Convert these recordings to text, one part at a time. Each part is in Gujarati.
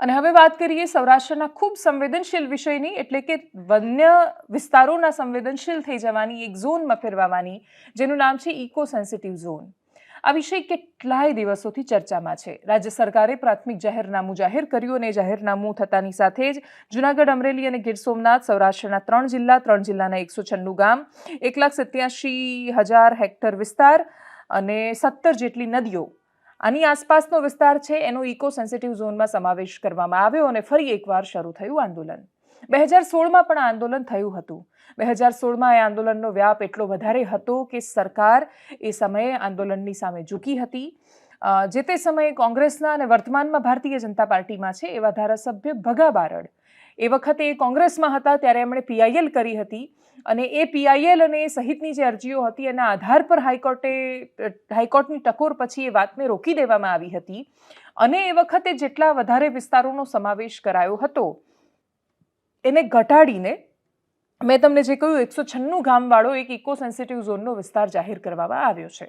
અને હવે વાત કરીએ સૌરાષ્ટ્રના ખૂબ સંવેદનશીલ વિષયની, એટલે કે વન્ય વિસ્તારોના સંવેદનશીલ થઈ જવાની, એક ઝોનમાં ફેરવાવાની, જેનું નામ છે ઇકો સેન્સિટિવ ઝોન. આ વિષય કેટલાય દિવસોથી ચર્ચામાં છે. રાજ્ય સરકારે પ્રાથમિક જાહેરનામું જાહેર કર્યું અને જાહેરનામું થતાની સાથે જ જૂનાગઢ, અમરેલી અને ગીર સોમનાથ, સૌરાષ્ટ્રના ત્રણ જિલ્લા, ત્રણ જિલ્લાના એકસો છન્નું ગામ, એક લાખ સત્યાસી હજાર હેક્ટર વિસ્તાર અને સત્તર જેટલી નદીઓ આની આસપાસનો વિસ્તાર છે, એનો ઇકો સેન્સિટિવ ઝોનમાં સમાવેશ કરવામાં આવ્યો અને ફરી એકવાર શરૂ થયું આંદોલન. બે હજાર સોળમાં પણ આંદોલન થયું હતું. બે હજાર સોળમાં એ આંદોલનનો વ્યાપ એટલો વધારે હતો કે સરકાર એ સમયે આંદોલનની સામે ઝૂકી હતી. જે તે સમયે કોંગ્રેસના અને વર્તમાનમાં ભારતીય જનતા પાર્ટીમાં છે એવા ધારાસભ્ય ભગા બારડ એ વખતે એ કોંગ્રેસમાં હતા ત્યારે એમણે પીઆઈએલ કરી હતી અને એ પીઆઈએલ અને સહિતની જે અરજીઓ હતી એના આધાર પર હાઈકોર્ટે, હાઈકોર્ટની ટકોર પછી એ વાતને રોકી દેવામાં આવી હતી અને એ વખતે જેટલા વધારે વિસ્તારોનો સમાવેશ કરાયો હતો, એને ઘટાડીને મેં તમને જે કહ્યું, એકસો છન્નું ગામવાળો એક ઇકો સેન્સિટિવ ઝોનનો વિસ્તાર જાહેર કરવામાં આવ્યો છે.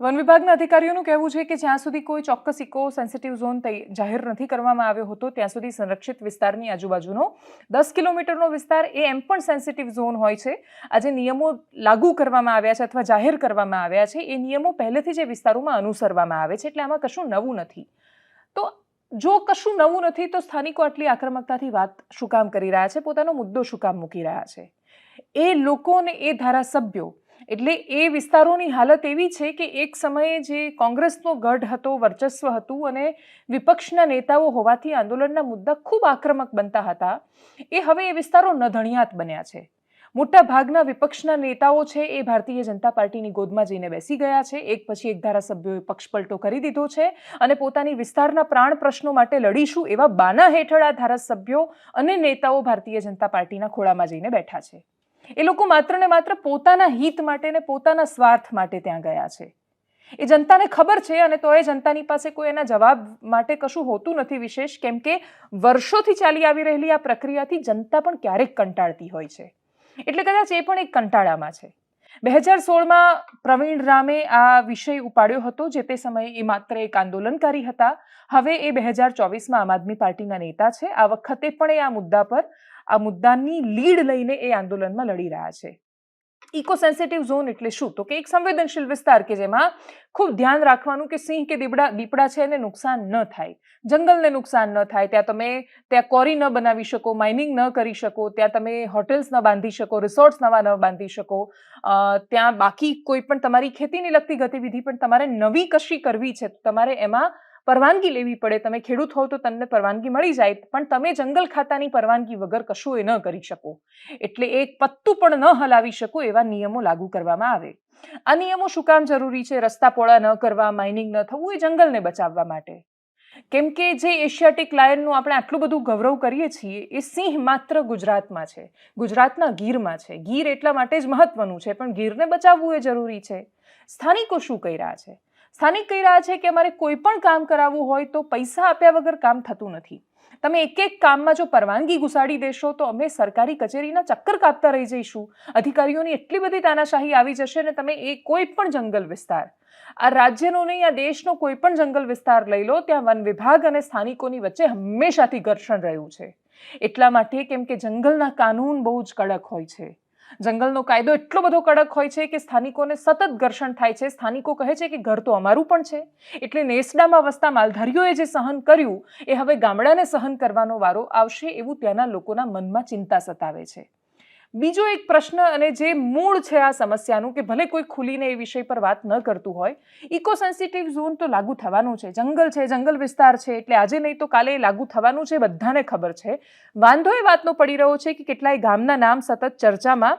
વન વિભાગના અધિકારીઓનું કહેવું છે કે જ્યાં સુધી કોઈ ચોક્કસ ઇકો સેન્સિટિવ ઝોન જાહેર નથી કરવામાં આવ્યો હતો, ત્યાં સુધી સંરક્ષિત વિસ્તારની આજુબાજુનો દસ કિલોમીટરનો વિસ્તાર એ એમ પણ સેન્સિટિવ ઝોન હોય છે. આજે નિયમો લાગુ કરવામાં આવ્યા છે અથવા જાહેર કરવામાં આવ્યા છે. એ નિયમો પહેલેથી જે વિસ્તારોમાં અનુસરવામાં આવે છે, એટલે આમાં કશું નવું નથી. તો જો કશું નવું નથી, તો સ્થાનિકો આટલી આક્રમકતાથી વાત શું કામ કરી રહ્યા છે? પોતાનો મુદ્દો શું કામ મૂકી રહ્યા છે? એ લોકોને, એ ધારાસભ્યો એટલે એ વિસ્તારોની હાલત એવી છે કે એક સમયે જે કોંગ્રેસનો ગઢ હતો, વર્ચસ્વ હતું અને વિપક્ષના નેતાઓ હોવાથી આંદોલનના મુદ્દા ખૂબ આક્રમક બનતા હતા, એ હવે એ વિસ્તારો નધણિયાત બન્યા છે. મોટા ભાગના વિપક્ષના નેતાઓ છે એ ભારતીય જનતા પાર્ટીની ગોદમાં જઈને બેસી ગયા છે, એક પછી એક ધારાસભ્યોએ પક્ષપલટો કરી દીધો છે અને પોતાની વિસ્તારના પ્રાણ પ્રશ્નો માટે લડીશું એવા બાના હેઠળ આ ધારાસભ્યો અને નેતાઓ ભારતીય જનતા પાર્ટીના ખોળામાં જઈને બેઠા છે. એ લોકો માત્ર ને માત્ર પોતાના હિત માટે ને પોતાના સ્વાર્થ માટે ત્યાં ગયા છે. એ જનતાને ખબર છે અને તો એ જનતાની પાસે કોઈ એના જવાબ માટે કશું હોતું નથી વિશેષ, કેમ કે વર્ષોથી ચાલી આવી રહેલી આ પ્રક્રિયાથી જનતા પણ ક્યારેક કંટાળતી હોય છે. એટલે કદાચ એ પણ એક કંટાળામાં છે. બે હજાર સોળમાં પ્રવીણ રામે આ વિષય ઉપાડ્યો હતો, જે તે સમયે એ માત્ર એક આંદોલનકારી હતા. હવે એ બે હજાર ચોવીસમાં આમ આદમી પાર્ટીના નેતા છે. આ વખતે પણ એ આ મુદ્દા પર આ મુદ્દાની લીડ લઈને એ આંદોલનમાં લડી રહ્યા છે. ઇકો સેન્સિટિવ ઝોન એટલે શું? તો કે એક સંવેદનશીલ વિસ્તાર કે જેમાં ખૂબ ધ્યાન રાખવાનું કે સિંહ કે દીપડા દીપડા છે એને નુકસાન ન થાય. જંગલને નુકસાન ન થાય. ત્યાં તમે, ત્યાં કોરી ન બનાવી શકો માઇનિંગ ન કરી શકો, ત્યાં તમે હોટેલ્સ ન બાંધી શકો રિસોર્ટ્સ નવા ન બાંધી શકો. ત્યાં બાકી કોઈ પણ તમારી ખેતીને લગતી ગતિવિધિ પણ તમારે નવી કશી કરવી છે તમારે એમાં પરવાનગી લેવી પડે. તમે ખેડૂત હોવ તો તમને પરવાનગી મળી જાય. પણ તમે જંગલ ખાતાની પરવાનગી વગર કશું એ ન કરી શકો. એટલે એક પત્તું પણ ન હલાવી શકો એવા નિયમો લાગુ કરવામાં આવે. આ નિયમો શું કામ જરૂરી છે? રસ્તા પોળા ન કરવા માઇનિંગ ન થવું એ જંગલને બચાવવા માટે. કેમ કે જે એશિયાટિક લાયનનું આપણે આટલું બધું ગૌરવ કરીએ છીએ, એ સિંહ માત્ર ગુજરાતમાં છે. ગુજરાતના ગીરમાં છે. ગીર એટલા માટે જ મહત્વનું છે, પણ ગીરને બચાવવું એ જરૂરી છે. સ્થાનિકો શું કહી રહ્યા છે? સ્થાનિક કહી રહ્યા છે કે અમારે કોઈ પણ કામ કરાવવું હોય તો પૈસા આપ્યા વગર કામ થતું નથી. તમે એક એક કામમાં જો પરવાનગી ઘુસાડી દેશો તો અમે સરકારી કચેરીના ચક્કર કાપતા રહી જઈશું. અધિકારીઓની એટલી બધી તાનાશાહી આવી જશે ને તમે એ કોઈ પણ જંગલ વિસ્તાર, આ રાજ્યનો નહીં, આ દેશનો કોઈ પણ જંગલ વિસ્તાર લઈ લો, ત્યાં વન વિભાગ અને સ્થાનિકોની વચ્ચે હંમેશાથી ઘર્ષણ રહ્યું છે. એટલા માટે કેમ કે જંગલના કાનૂન બહુ જ કડક હોય છે. જંગલનો કાયદો એટલો બધો કડક હોય છે કે સ્થાનિકોને સતત ઘર્ષણ થાય છે. સ્થાનિકો કહે છે કે ઘર તો અમારું પણ છે. એટલે નેસડામાં વસતા માલધારીઓએ જે સહન કર્યું, એ હવે ગામડાને સહન કરવાનો વારો આવશે એવું ત્યાંના લોકોના મનમાં ચિંતા સતાવે છે. બીજો એક પ્રશ્ન અને જે મૂળ છે આ સમસ્યાનું કે ભલે કોઈ ખુલીને એ વિષય પર વાત ન કરતું હોય ઇકો સેન્સિટિવ ઝોન તો લાગુ થવાનું છે. જંગલ છે, જંગલ વિસ્તાર છે, એટલે આજે નહીં તો કાલે એ લાગુ થવાનું છે બધાને ખબર છે. વાંધો એ વાતનો પડી રહ્યો છે કે કેટલાય ગામના નામ સતત ચર્ચામાં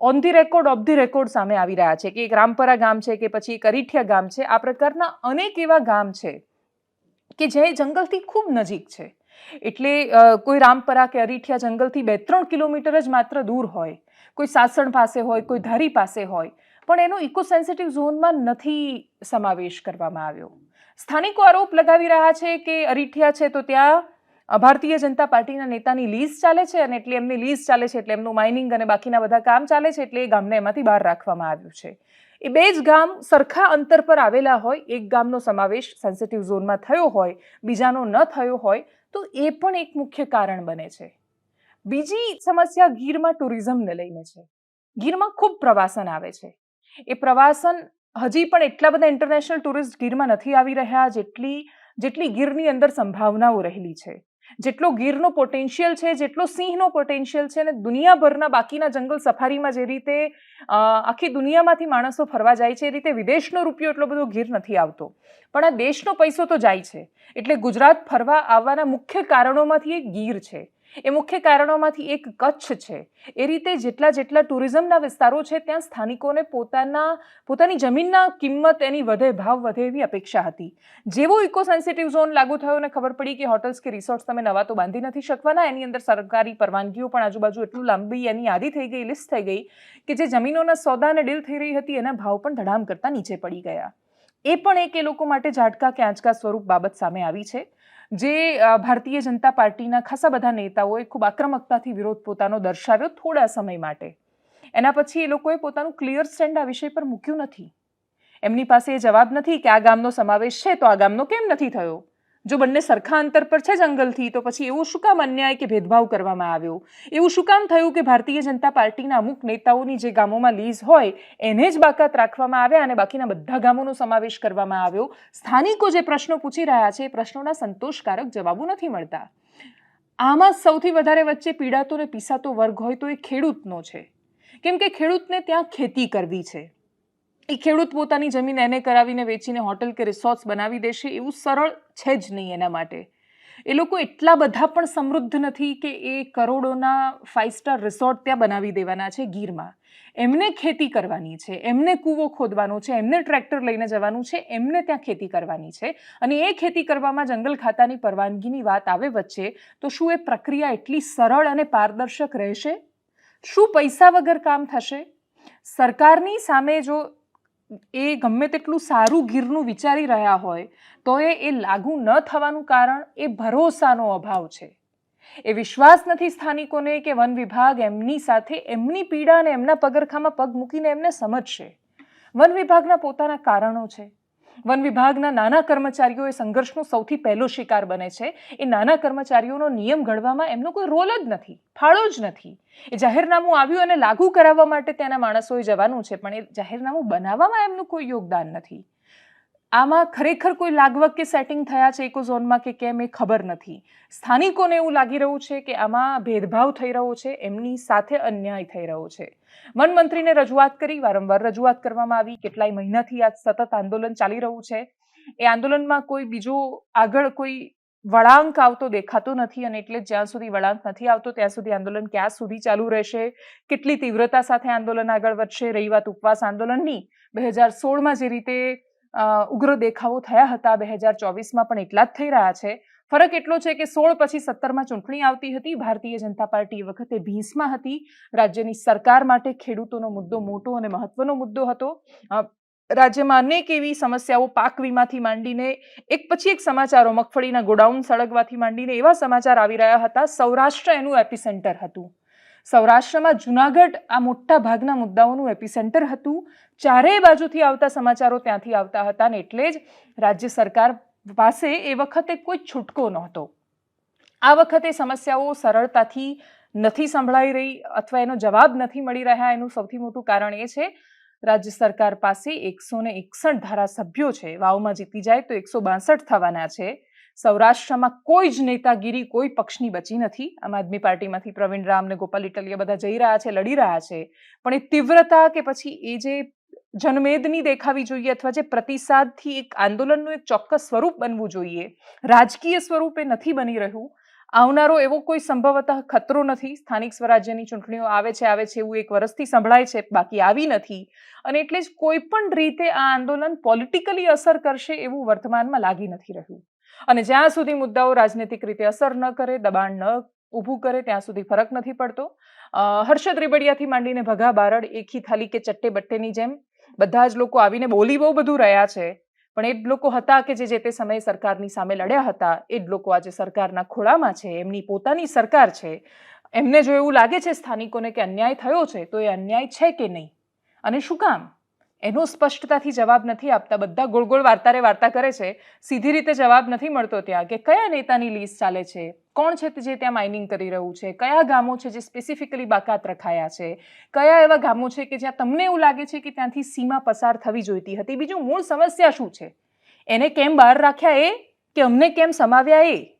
on the record off the record સામે આવી રહ્યા છે. કે એક રામપરા ગામ છે કે પછી એક અરીઠિયા ગામ છે, આ પ્રકારના અનેક એવા ગામ છે કે જે જંગલથી ખૂબ નજીક છે. એટલે કોઈ રામપરા કે અરીઠિયા જંગલથી બે ત્રણ કિલોમીટર જ માત્ર દૂર હોય. કોઈ સાસણ પાસે હોય, કોઈ ધારી પાસે હોય. પણ એનો ઇકો સેન્સિટિવ ઝોનમાં નથી સમાવેશ કરવામાં આવ્યો. સ્થાનિકો આરોપ લગાવી રહ્યા છે કે અરીઠિયા છે તો ત્યાં ભારતીય જનતા પાર્ટીના નેતાની લીઝ ચાલે છે અને એટલે એમની લીઝ ચાલે છે એટલે એમનું માઇનિંગ અને બાકીના બધા કામ ચાલે છે એટલે એ ગામને એમાંથી બહાર રાખવામાં આવ્યું છે. એ બે જ ગામ સરખા અંતર પર આવેલા હોય. એક ગામનો સમાવેશ સેન્સિટિવ ઝોનમાં થયો હોય, બીજાનો ન થયો હોય તો એ પણ એક મુખ્ય કારણ બને છે. બીજી સમસ્યા ગીરમાં ટુરિઝમને લઈને છે. ગીરમાં ખૂબ પ્રવાસન આવે છે. એ પ્રવાસન હજી પણ એટલા બધા ઇન્ટરનેશનલ ટુરિસ્ટ ગીરમાં નથી આવી રહ્યા જેટલી જેટલી ગીરની અંદર સંભાવનાઓ રહેલી છે. જેટલો ગીરનો પોટેન્શિયલ છે, જેટલો સિંહનો પોટેન્શિયલ છે અને દુનિયાભરના બાકીના જંગલ સફારીમાં જે રીતે આખી દુનિયામાંથી માણસો ફરવા જાય છે, એ રીતે વિદેશનો રૂપિયો એટલો બધો ગીર નથી આવતો. પણ આ દેશનો પૈસો તો જાય છે. એટલે ગુજરાત ફરવા આવવાના મુખ્ય કારણોમાંથી એક ગીર છે. એ મુખ્ય કારણોમાંથી એક કચ્છ છે. એ રીતે જેટલા જેટલા ટુરિઝમના વિસ્તારો છે, ત્યાં સ્થાનિકોને પોતાના, પોતાની જમીનના કિંમત એની વધે ભાવ વધે એવી અપેક્ષા હતી. જેવો ઇકો સેન્સિટિવ ઝોન લાગુ થયો અને ખબર પડી કે હોટલ્સ કે રિસોર્ટ્સ તમે નવા તો બાંધી નથી શકવાના, એની અંદર સરકારી પરવાનગીઓ પણ આજુબાજુ એટલું લાંબી એની યાદી થઈ ગઈ લિસ્ટ થઈ ગઈ કે જે જમીનોના સોદા અને ડીલ થઈ રહી હતી, એના ભાવ પણ ધડામ કરતાં નીચે પડી ગયા. એ પણ એક એ લોકો માટે ઝાટકા કે આંચકા સ્વરૂપ બાબત સામે આવી છે. જે ભારતીય જનતા પાર્ટીના ખાસા બધા નેતાઓએ ખૂબ આક્રમકતાથી વિરોધ પોતાનો દર્શાવ્યો થોડા સમય માટે. એના પછી એ લોકોએ પોતાનું ક્લિયર સ્ટેન્ડ આ વિષય પર મૂક્યું નથી. એમની પાસે એ જવાબ નથી કે આ ગામનો સમાવેશ છે તો આ ગામનો કેમ નથી થયો? જો બંને સરખા અંતર પર છે જંગલથી, તો પછી એવું શું કામ અન્યાય કે ભેદભાવ કરવામાં આવ્યો? એવું શું કામ થયું કે ભારતીય જનતા પાર્ટીના અમુક નેતાઓની જે ગામોમાં લીઝ હોય, એને જ બાકાત રાખવામાં આવ્યા અને બાકીના બધા ગામોનો સમાવેશ કરવામાં આવ્યો? સ્થાનિકો જે પ્રશ્નો પૂછી રહ્યા છે, એ પ્રશ્નોના સંતોષકારક જવાબો નથી મળતા. આમાં સૌથી વધારે વચ્ચે પીડાતો ને પીસાતો વર્ગ હોય તો એ ખેડૂતનો છે. કેમ કે ખેડૂતને ત્યાં ખેતી કરવી છે. એ ખેડૂત પોતાની જમીન એને કરાવીને વેચીને હોટલ કે રિસોર્ટ્સ બનાવી દેશે એવું સરળ છે જ નહીં એના માટે. એ લોકો એટલા બધા પણ સમૃદ્ધ નથી કે એ કરોડોના ફાઇવ સ્ટાર રિસોર્ટ ત્યાં બનાવી દેવાના છે ગીરમાં. એમને ખેતી કરવાની છે, એમને કૂવો ખોદવાનો છે, એમને ટ્રેક્ટર લઈને જવાનું છે, એમને ત્યાં ખેતી કરવાની છે. અને એ ખેતી કરવામાં જંગલ ખાતાની પરવાનગીની વાત આવે વચ્ચે, તો શું એ પ્રક્રિયા એટલી સરળ અને પારદર્શક રહેશે? શું પૈસા વગર કામ થશે? સરકારની સામે જો એ ગમે તેટલું સારું ગીરનું વિચારી રહ્યા હોય, તો એ એ લાગુ ન થવાનું કારણ એ ભરોસાનો અભાવ છે. એ વિશ્વાસ નથી સ્થાનિકોને કે વન વિભાગ એમની સાથે એમની પીડા અને એમના પગરખામાં પગ મૂકીને એમને સમજશે. વન વિભાગના પોતાના કારણો છે. વન વિભાગના નાના કર્મચારીઓ એ સંઘર્ષનો સૌથી પહેલો શિકાર બને છે. એ નાના કર્મચારીઓનો નિયમ ઘડવામાં એમનો કોઈ રોલ જ નથી, ફાળો જ નથી. એ જાહેરનામું આવ્યું અને લાગુ કરાવવા માટે ત્યાંના માણસોએ જવાનું છે, પણ એ જાહેરનામું બનાવવામાં એમનું કોઈ યોગદાન નથી. આમાં ખરેખર કોઈ લાગવક કે સેટિંગ થયા છે ઇકોઝોનમાં કે કેમ એ ખબર નથી. સ્થાનિકોને એવું લાગી રહ્યું છે કે આમાં ભેદભાવ થઈ રહ્યો છે, એમની સાથે અન્યાય થઈ રહ્યો છે. વન મંત્રીને રજૂઆત કરી, વારંવાર રજૂઆત કરવામાં આવી, કેટલાય મહિનાથી આ સતત આંદોલન ચાલી રહ્યું છે. એ આંદોલનમાં કોઈ બીજો આગળ કોઈ વળાંક આવતો દેખાતો નથી અને એટલે જ્યાં સુધી વળાંક નથી આવતો, ત્યાં સુધી આંદોલન ક્યાં સુધી ચાલુ રહેશે, કેટલી તીવ્રતા સાથે આંદોલન આગળ વધશે, રહી વાત ઉપવાસ આંદોલનની, બે હજાર સોળમાં જે રીતે ઉગ્ર દેખાવો થયા હતા બે હજાર ચોવીસમાં પણ એટલા જ થઈ રહ્યા છે. ફરક એટલો છે કે સોળ પછી સત્તરમાં ચૂંટણી આવતી હતી. ભારતીય જનતા પાર્ટી વખતે ભીંસમાં હતી. રાજ્યની સરકાર માટે ખેડૂતોનો મુદ્દો મોટો અને મહત્વનો મુદ્દો હતો. રાજ્યમાં અનેક એવી સમસ્યાઓ પાક વીમાથી માંડીને, એક પછી એક સમાચારો મગફળીના ગોડાઉન સળગવાથી માંડીને એવા સમાચાર આવી રહ્યા હતા. સૌરાષ્ટ્ર એનું એપિસેન્ટર હતું. સૌરાષ્ટ્રમાં જુનાગઢ આ મોટા ભાગના મુદ્દાઓનું એપિસેન્ટર હતું. ચારેય બાજુથી આવતા સમાચારો ત્યાંથી આવતા હતા ને એટલે જ રાજ્ય સરકાર પાસે એ વખતે કોઈ છૂટકો નહોતો. આ વખતે સમસ્યાઓ સરળતાથી નથી સંભળાઈ રહી અથવા એનો જવાબ નથી મળી રહ્યા. એનું સૌથી મોટું કારણ એ છે, રાજ્ય સરકાર પાસે એકસો ને એકસઠ ધારાસભ્યો છે. વાવમાં જીતી જાય તો એકસો બાસઠ થવાના છે. સૌરાષ્ટ્રમાં કોઈ જ નેતાગીરી, કોઈ પક્ષની બચી નથી. આમ આદમી પાર્ટીમાંથી પ્રવીણ રામ ને ગોપાલ ઇટલિયા બધા જઈ રહ્યા છે, લડી રહ્યા છે. પણ એ તીવ્રતા કે પછી એ જે જનમેદની દેખાવી જોઈએ અથવા જે પ્રતિસાદથી એક આંદોલનનું એક ચોક્કસ સ્વરૂપ બનવું જોઈએ, રાજકીય સ્વરૂપે નથી બની રહ્યું. આવનારો એવો કોઈ સંભવતઃ ખતરો નથી. સ્થાનિક સ્વરાજ્યની ચૂંટણીઓ આવે છે આવે છે એવું એક વર્ષથી સંભળાય છે, બાકી આવી નથી. અને એટલે જ કોઈ પણ રીતે આ આંદોલન પોલિટિકલી અસર કરશે એવું વર્તમાનમાં લાગી નથી રહ્યું. અને જ્યાં સુધી મુદ્દાઓ રાજનૈતિક રીતે અસર ન કરે, દબાણ ન ઊભું કરે, ત્યાં સુધી ફરક નથી પડતો. હર્ષદ રેબડિયાથી માંડીને ભગા બારડ એકી થાલી કે ચટ્ટે બટ્ટેની જેમ, બધા જ લોકો આવીને બોલી બહુ બધું રહ્યા છે. પણ એ જ લોકો હતા કે જે જે તે સમયે સરકારની સામે લડ્યા હતા, એ જ લોકો આજે સરકારના ખોળામાં છે, એમની પોતાની સરકાર છે. એમને જો એવું લાગે છે સ્થાનિકોને કે અન્યાય થયો છે, તો એ અન્યાય છે કે નહીં? અને શું કામ? એનો સ્પષ્ટતાથી જવાબ નથી આપતા. બધા ગોળ ગોળ વાર્તારે વાર્તા કરે છે. સીધી રીતે જવાબ નથી મળતો ત્યાં કે કયા નેતાની લીસ્ટ ચાલે છે? કોણ છે જે ત્યાં માઇનિંગ કરી રહ્યું છે? કયા ગામો છે જે સ્પેસિફિકલી બાકાત રખાયા છે? કયા એવા ગામો છે કે જ્યાં તમને એવું લાગે છે કે ત્યાંથી સીમા પસાર થવી જોઈતી હતી? બીજું મૂળ સમસ્યા શું છે? એને કેમ બહાર રાખ્યા એ? કે અમને કેમ સમાવ્યા એ?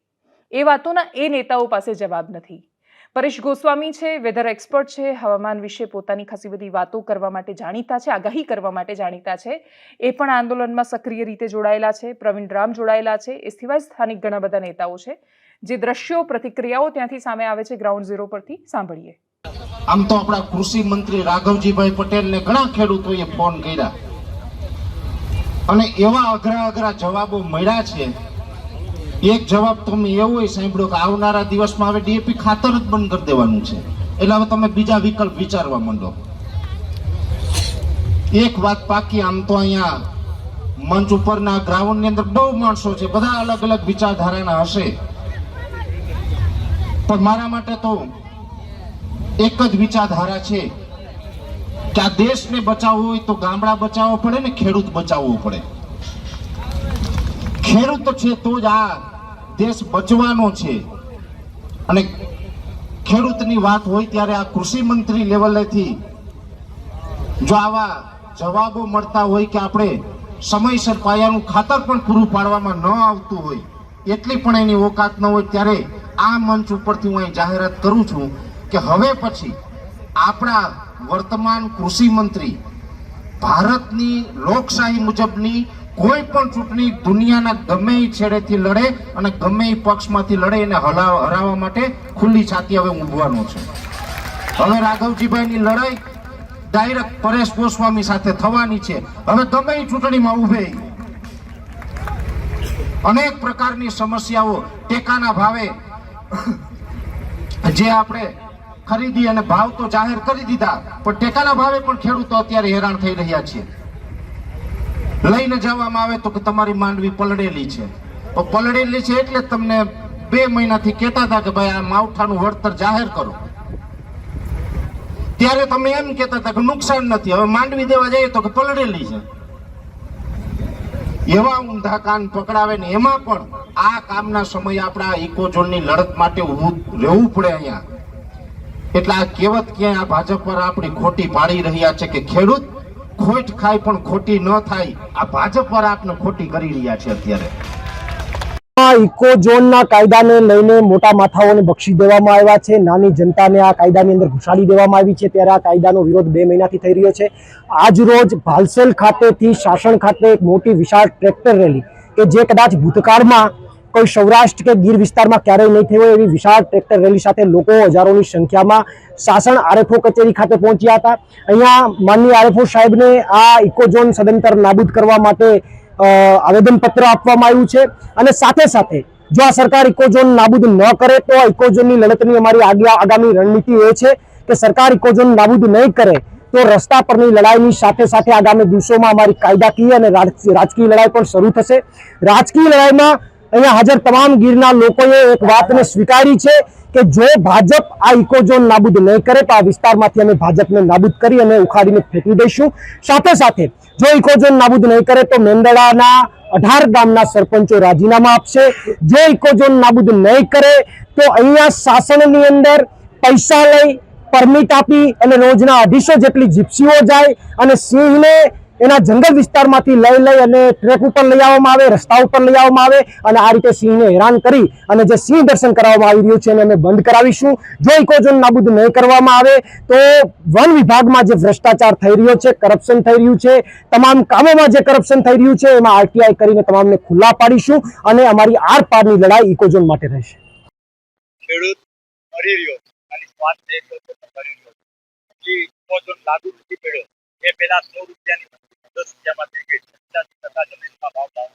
એ વાતોના એ નેતાઓ પાસે જવાબ નથી. પરેશ ગોસ્વામી છે, વેધર એક્સપર્ટ છે, હવામાન વિશે પોતાની ખાસી બધી વાતો કરવા માટે જાણીતા છે, આગાહી કરવા માટે જાણીતા છે. એ પણ આંદોલનમાં સક્રિય રીતે જોડાયેલા છે, પ્રવીણ રામ જોડાયેલા છે, એ સિવાય સ્થાનિક ઘણા બધા નેતાઓ છે. જે દ્રશ્યો, પ્રતિક્રિયાઓ ત્યાંથી સામે આવે છે, ગ્રાઉન્ડ ઝીરો પરથી સાંભળીએ. આમ તો આપણા કૃષિ મંત્રી રાઘવજીભાઈ પટેલને ઘણા ખેડૂતોએ ફોન કર્યા. અને એવા અઘરા અઘરા જવાબો મળ્યા છે એક જવાબ તો મેં એવો સાંભળ્યો કે આવનારા દિવસમાં હવે ડીએપી ખાતર જ બંધ કરી દેવાનું છે. એટલે હવે તમે બીજા વિકલ્પ વિચારવા માંડો. એક વાત પાકી, આમ તો અહીંયા મંચ ઉપરના ગ્રાઉન્ડની અંદર બહુ માણસો છે, બધા અલગ અલગ વિચારધારાના હશે. પણ મારા માટે તો એક જ વિચારધારા છે કે આ દેશને બચાવવો હોય તો ગામડા બચાવવો પડે ને ખેડૂત બચાવવો પડે. ખેડૂત છે, તો જ આ દેશ બચવાનો છે. અને ખેડૂતની વાત હોય ત્યારે આ કૃષિ મંત્રી લેવલેથી જો આવા જવાબો મળતા હોય કે આપણે સમયસર પાયાનું ખાતર પણ પૂરું પાડવામાં ન આવતું હોય, એટલી પણ એની ઓકાત ન હોય, ત્યારે આ મંચ ઉપરથી હું અહીં જાહેરાત કરું છું કે હવે પછી આપણા વર્તમાન કૃષિ મંત્રી ભારતની લોકશાહી મુજબની કોઈ પણ ચૂંટણી દુનિયાના ગમે છેડેથી લડે અને ગમે પક્ષમાંથી લડે એને હરાવવા માટે ખુલ્લી છાતી હવે ઊંઘવાનો છે. હવે રાઘવજીભાઈની લડાઈ ડાયરેક્ટ પરેશ ગોસ્વામી સાથે થવાની છે. હવે ગમે એ ચૂંટણીમાં ઉભે અનેક પ્રકારની સમસ્યાઓ ટેકાના ભાવે જે આપણે ખરીદી અને ભાવ તો જાહેર કરી દીધા, પણ ટેકાના ભાવે પણ ખેડૂતો અત્યારે હેરાન થઈ રહ્યા છે. લઈને જવામાં આવે તો કે તમારી માંડવી પલળેલી છે. તો પલળેલી છે એટલે તમને બે મહિનાથી કહેતા હતા કે ભાઈ આ માવઠાનું વળતર જાહેર કરો. ત્યારે તમે એમ કહેતા હતા કે નુકસાન નથી, હવે માંડવી દેવા જઈએ તો કે પલળેલી છે. એવા ઊંધા કાન પકડાવે ને એમાં પણ આ કામના સમયે આપણા ઇકોઝોનની લડત માટે રહેવું પડે અહીંયા. એટલે આ કહેવત ક્યાંય આ ભાજપ પર આપણી ખોટી પાડી રહ્યા છે કે ખેડૂત ખોટ ખાય પણ ખોટી ન થાય. આ ભાજપ વાળા ખોટી કરી રહ્યા છે અત્યારે. કાયદાને લઈને મોટા માથાઓને બક્ષી દેવામાં આવ્યા છે. નાની જનતાને આ કાયદાની અંદર ઘુસાડી દેવામાં આવી છે. ત્યારે આ કાયદાનો વિરોધ બે મહિનાથી થઈ રહ્યો છે. આજ રોજ ભાલસેલ ખાતેથી શાસન ખાતે મોટી વિશાળ ટ્રેક્ટર રેલી, કે જે કદાચ ભૂતકાળમાં કોઈ સૌરાષ્ટ્ર કે ગીર વિસ્તારમાં ક્યારેય નહીં થઈ એવી વિશાળ ટ્રેક્ટર રેલી સાથે લોકો હજારોની સંખ્યામાં શાસન આરએફઓ કચેરી ખાતે પહોંચ્યા હતા. અહીંયા માનનીય આરએફઓ સાહેબને આ ઇકોઝોન સદંતર નાબૂદ કરવા માટે આવેદનપત્ર આપવામાં આવ્યું છે. અને સાથે સાથે, જો આ સરકાર ઇકોઝોન નાબૂદ ન કરે, તો આ ઇકોઝોનની લડતની અમારી આગામી રણનીતિ એ છે કે સરકાર ઇકોઝોન નાબૂદ નહીં કરે, તો રસ્તા પરની લડાઈની સાથે સાથે આગામી દિવસોમાં અમારી કાયદાકીય અને રાજકીય લડાઈ પણ શરૂ થશે. રાજકીય લડાઈમાં અહીંયા હાજર તમામ ગીરના લોકોએ એક વાતને સ્વીકારી છે કે જો ભાજપ આ ઇકોઝોન નાબૂદ નહીં કરે તો આ વિસ્તારમાંથી અમે ભાજપને નાબૂદ કરી અને ઉખાડીને ફેંકી દઈશું. સાથે સાથે જો ઇકોઝોન નાબૂદ નહીં કરે તો મેંદડાના અઢાર ગામના સરપંચો રાજીનામા આપશે. જો ઇકોઝોન નાબૂદ નહીં કરે તો અહીંયા શાસનની અંદર પૈસા લઈ પરમિટ આપી અને રોજના અઢીસો જેટલી જીપ્સીઓ જાય અને સિંહને એના જંગલ વિસ્તારમાંથી લઈ લઈ અને ટ્રેક ઉપર લઈ આવવામાં આવે રસ્તા ઉપર લઈ આવવામાં આવે અને આ રીતે સિંહને હેરાન કરી અને જે સિંહ દર્શન કરાવવામાં આવી રહ્યું છે એને અમે બંધ કરાવીશું. જો ઇકોઝોન નાબૂદ નહીં કરવામાં આવે તો વન વિભાગમાં જે ભ્રષ્ટાચાર થઈ રહ્યો છે કરપ્શન થઈ રહ્યું છે, તમામ કામોમાં જે કરપ્શન થઈ રહ્યું છે, એમાં આરટીઆઈ કરીને તમામને ખુલ્લા પાડીશું અને અમારી આર પારની લડાઈ ઇકોઝોન માટે રહેશે. ખેડૂત મરી રહ્યો અને ઇકોઝોન લાગુ નથી પડ્યો. એ પેલા સો રૂપિયાની દસ રૂપિયામાં થઈ ગઈ છે. ટકા જમીનમાં ભાવ લાવો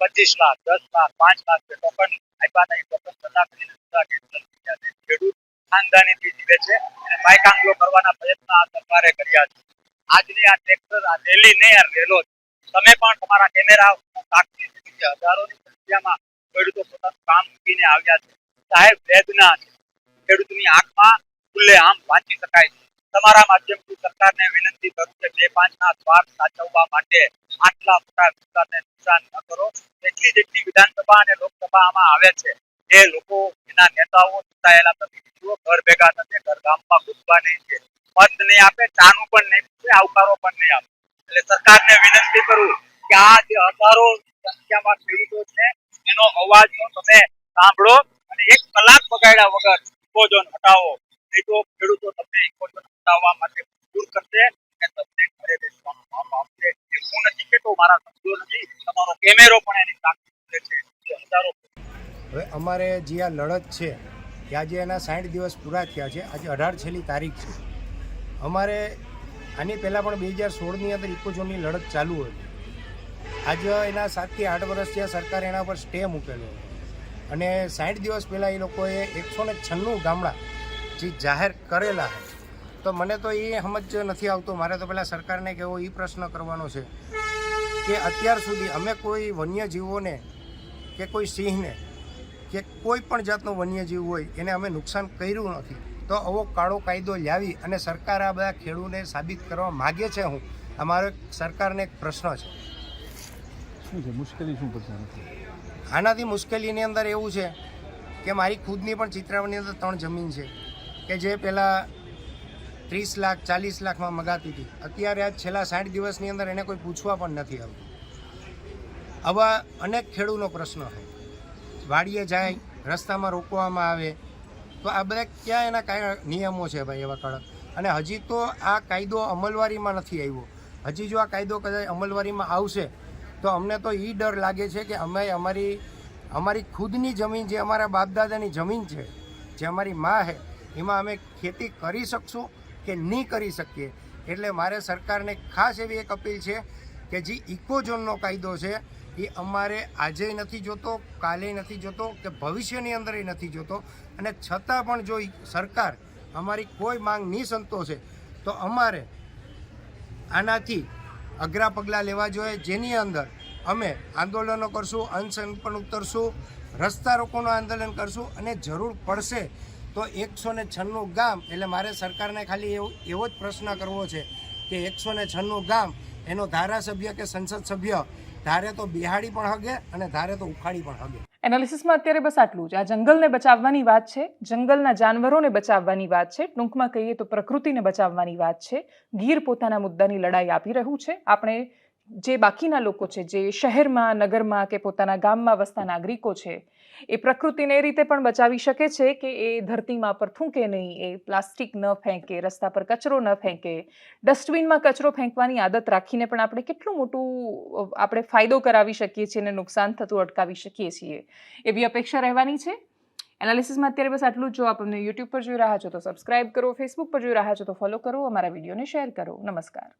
પચીસ લાખ, દસ લાખ, પાંચ લાખ ટોકન આપ્યા નહીં ટોકન કલાક. ખેડૂત ખાનદાનીથી જીવે છે અને માયકાંગલો કરવાના પ્રયત્ન આ સરકારે કર્યા છે. આજની આ ટ્રેક્ટર આ રેલી નહીં આ રેલો તમે પણ તમારા કેમેરા તાકતી સુધી હજારોની સંખ્યામાં ખેડૂતો પોતાનું કામ મૂકીને આવ્યા છે. સાહેબ વેદના છે. ખેડૂતની આંખમાં ખુલ્લે આમ વાંચી શકાય છે. તમારા માધ્યમથી સરકારને વિનંતી કરું કે બે પાંચના સ્વાર્થ સાચવવા માટે આટલા મોટા વિસ્તારને નુકસાન ન કરો. એટલી જેટલી વિધાનસભા અને લોકસભામાં આવે છે. એ લોકો એના નેતાઓ, ચૂંટાયેલા પ્રતિનિધિઓ, ઘર ભેગા થશે ઘર ગામમાં ઘૂસવા નહીં છે. મત નહીં આપે, ચાનું પણ નહીં પૂછે, આવકારો પણ નહીં આપે. એટલે સરકારને વિનંતી કરું કે આ જે હજારો સંખ્યામાં ખેડૂતો છે, એનો અવાજનો તમે સાંભળો અને એક કલાક બગાડ્યા વગર ઇકોઝોન હટાવો. નહીં તો ખેડૂતો તમને ઇકોઝોન હટાવવા માટે મજબૂર કરશે અને તમને ઘરે બેસવાનો માપ આપશે. એ હું નથી કહેતો મારા શબ્દો નથી. તમારો કેમેરો પણ એની સાક્ષી છે. હજારો હવે અમારે જે આ લડત છે કે આજે એના સાઠ દિવસ પૂરા થયા છે. આજે અઢાર છેલ્લી તારીખ છે. અમારે આની પહેલાં પણ બે હજાર સોળની અંદર ઇકોઝોનની લડત ચાલુ હતી. આજે એના સાતથી આઠ વર્ષ થયા સરકારે એના પર સ્ટે મૂકેલો. અને સાઠ દિવસ પહેલાં એ લોકોએ એકસો ને છન્નું ગામડા જે જાહેર કરેલા છે તો મને તો એ સમજ નથી આવતો. મારે તો પહેલાં સરકારને કેવો એ પ્રશ્ન કરવાનો છે કે અત્યાર સુધી અમે કોઈ વન્યજીવોને કે કોઈ સિંહને કે કોઈ પણ જાતનો વન્યજીવ હોય એને અમે નુકસાન કર્યું નથી. તો આવો કાળો કાયદો લાવી અને સરકાર આ બધા ખેડૂને સાબિત કરવા માગે છે હું. અમારો સરકારને એક પ્રશ્ન છે. શું છે? મુશ્કેલી શું પડશે? આનાથી મુશ્કેલીની અંદર એવું છે કે મારી ખુદની પણ ચિત્રાવની અંદર ત્રણ જમીન છે કે જે પહેલાં ત્રીસ લાખ, ચાલીસ લાખમાં મગાતી હતી. અત્યારે આજ છેલ્લા સાઠ દિવસની અંદર એને કોઈ પૂછવા પણ નથી આવતું. આવા અનેક ખેડૂતનો પ્રશ્ન છે. વાડીએ જાય, રસ્તામાં રોકવામાં આવે, તો આ બધા ક્યાં એના કાંઈ નિયમો છે ભાઈ એવા કડક? અને હજી તો આ કાયદો અમલવારીમાં નથી આવ્યો. હજી જો આ કાયદો કદાચ અમલવારીમાં આવશે, તો અમને તો એ ડર લાગે છે કે અમે અમારી અમારી ખુદની જમીન જે અમારા બાપદાદાની જમીન છે, જે અમારી મા છે, એમાં અમે ખેતી કરી શકશું? કે નહીં કરી શકીએ. એટલે મારે સરકારને ખાસ એવી એક અપીલ છે કે જે ઇકોઝોનનો કાયદો છે, એ અમારે આજે નથી જોતો, કાલે નથી જોતો કે ભવિષ્યની અંદર નથી જોતો. અને છતાં પણ જો સરકાર અમારી કોઈ માંગ નહીં સંતોષે, તો અમારે આનાથી અઘરા પગલાં લેવા જોઈએ. જેની અંદર અમે આંદોલનો કરશું અનશન પણ ઉતરશું, રસ્તા રોકોનું આંદોલન કરશું અને જરૂર પડશે તો એકસો ને છન્નું ગામ, એટલે મારે સરકારને ખાલી એવો એવો જ પ્રશ્ન કરવો છે કે એકસો ને છન્નું ગામ, એનો ધારાસભ્ય કે સંસદ સભ્ય, ધારે તો બિહાડી પણ હગે અને ધારે તો ઉખાડી પણ હગે. એનાલિસિસમાં અત્યારે બસ આટલું જ. આ જંગલને બચાવવાની વાત છે, જંગલના જાનવરોને બચાવવાની વાત છે, ટૂંકમાં કહીએ તો પ્રકૃતિને બચાવવાની વાત છે, ગીર પોતાના મુદ્દાની લડાઈ આપી રહ્યું છે. આપણે જે બાકીના લોકો છે, જે શહેરમાં, નગરમાં કે પોતાના ગામમાં વસતા નાગરિકો છે એ પ્રકૃતિને એ રીતે પણ બચાવી શકે છે કે એ ધરતીમાં પર થૂંકે નહીં, એ પ્લાસ્ટિક ન ફેંકે, રસ્તા પર કચરો ન ફેંકે. ડસ્ટબિનમાં કચરો ફેંકવાની આદત રાખીને પણ આપણે કેટલું મોટું આપણે ફાયદો કરાવી શકીએ છીએ અને નુકસાન થતું અટકાવી શકીએ છીએ. એવી અપેક્ષા રહેવાની છે. એનાલિસિસમાં અત્યારે બસ આટલું જ. જો આપ અમને યુટ્યુબ પર જોઈ રહ્યા છો તો સબસ્ક્રાઇબ કરો, ફેસબુક પર જોઈ રહ્યા છો તો ફોલો કરો, અમારા વિડીયોને શેર કરો. નમસ્કાર.